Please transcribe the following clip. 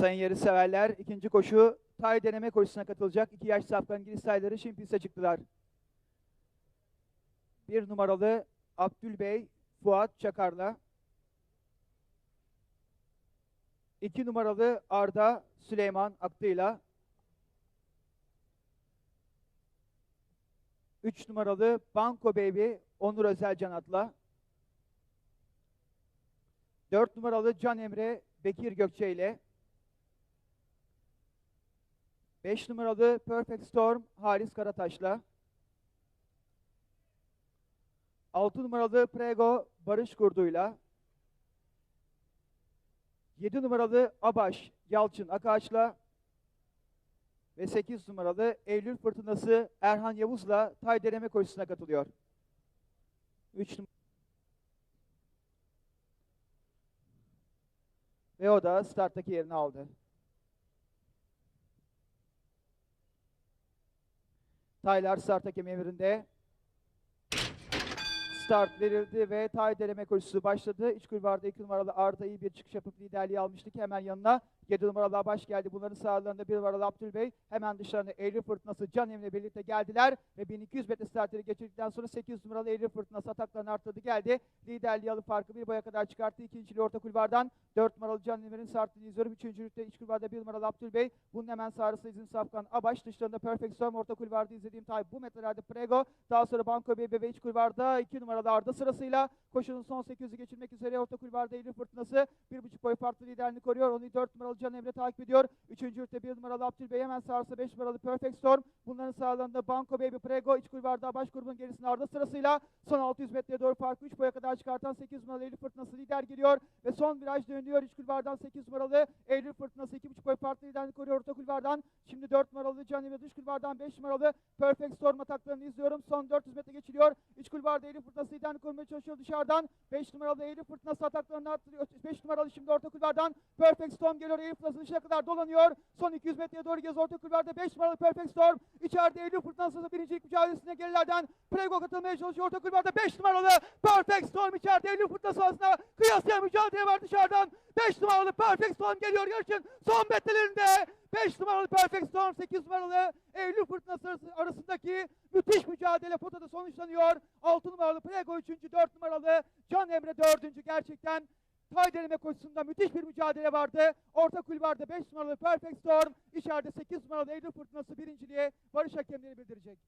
Sayın yarış severler ikinci koşu tay deneme koşusuna katılacak. İki yaş safkan İngiliz tayları şimdi piste çıktılar. Bir numaralı Abdülbey Fuat Çakar'la. İki numaralı Arda Süleyman Aktı'yla. Üç numaralı Banko Baby Onur Özelcan adla. Dört numaralı Can Emre Bekir Gökçe ile. 5 numaralı Perfect Storm Halis Karataş'la. 6 numaralı Prego Barış Kurdu'yla. 7 numaralı Abaş Yalçın Akaç'la. Ve 8 numaralı Eylül Fırtınası Erhan Yavuz'la tay deneme koşusuna katılıyor. 3 Ve o da starttaki yerini aldı. Taylar start hakem emrinde. Start verildi ve tay deneme koşusu başladı. İç kulvarda 2 numaralı Arda iyi bir çıkış yapıp liderliği almıştık. Hemen yanına 7 numaralı Abaş geldi. Bunların sağlarında 1 numaralı Abdülbey. Hemen dışlarına Eylül Fırtınası Can Emre birlikte geldiler. Ve 1200 metre starteri geçirdikten sonra 8 numaralı Eylül Fırtınası ataklarını arttırdı geldi. Liderliği alıp farkı bir boya kadar çıkarttı. İkinciliği orta kulvardan 4 numaralı Can Emre'nin startını izliyorum. Üçüncülükte iç kulvarda 1 numaralı Abdülbey. Bunun hemen sağrısı İzin Safkan Abaş. Dışlarında Perfect Storm orta kulvarda izlediğim tay bu metrelerde Prego. Daha sonra Banko Bebe ve iç kulvarda 2 numaralı Arda sırasıyla koşunun son 800'ü geçirmek üzere orta kulvarda Eylül Fırtınası 1,5 boy farklı liderliğini koruyor. Onu 4 numaralı Can Emre takip ediyor. Üçüncü ürte 1 numaralı Abdülbey hemen sağrısı 5 numaralı Perfect Storm. Bunların sağlarında Banko Baby Prego iç kulvarda baş grubun gerisinde Arda sırasıyla son 600 metreye doğru farkı 3 boya kadar çıkartan 8 numaralı Eylül Fırtınası lider geliyor ve son viraj dönüyor. İç kulvardan 8 numaralı Eylül Fırtınası 2,5 boy farklı liderliğini koruyor orta kulvardan. Şimdi 4 numaralı Can Emre dış kulvardan 5 numaralı Perfect Storm ataklarını izliyorum. Son 400 metre geçiliyor. İç kulvarda Eylül Fırtınası liderliğini korumaya çalışıyor dışarıdan. 5 numaralı Eylül Fırtınası ataklarını arttırıyor. 5 numaralı şimdi orta kulvardan Perfect Storm geliyor. Eylül Fırtınası dışına kadar dolanıyor. Son 200 metreye doğru gez orta kulvarda 5 numaralı Perfect Storm. İçeride Eylül Fırtınası birincilik mücadelesine gerilerden Prego katılmaya çalışıyor. Orta kulvarda 5 numaralı Perfect Storm içeride Eylül Fırtınası arasında kıyasıya mücadele var dışarıdan. 5 numaralı Perfect Storm geliyor yarışın son metrelerinde. 5 numaralı Perfect Storm 8 numaralı Eylül Fırtınası arası- arasındaki müthiş mücadele potada sonuçlanıyor. 6 numaralı Prego 3. 4 numaralı Can Emre 4. gerçekten Tay deneme koşusunda müthiş bir mücadele vardı. Orta kulvarda 5 numaralı Perfect Storm, içeride 8 numaralı Eylül Fırtınası birinciliğe barış hakemleri bildirecek.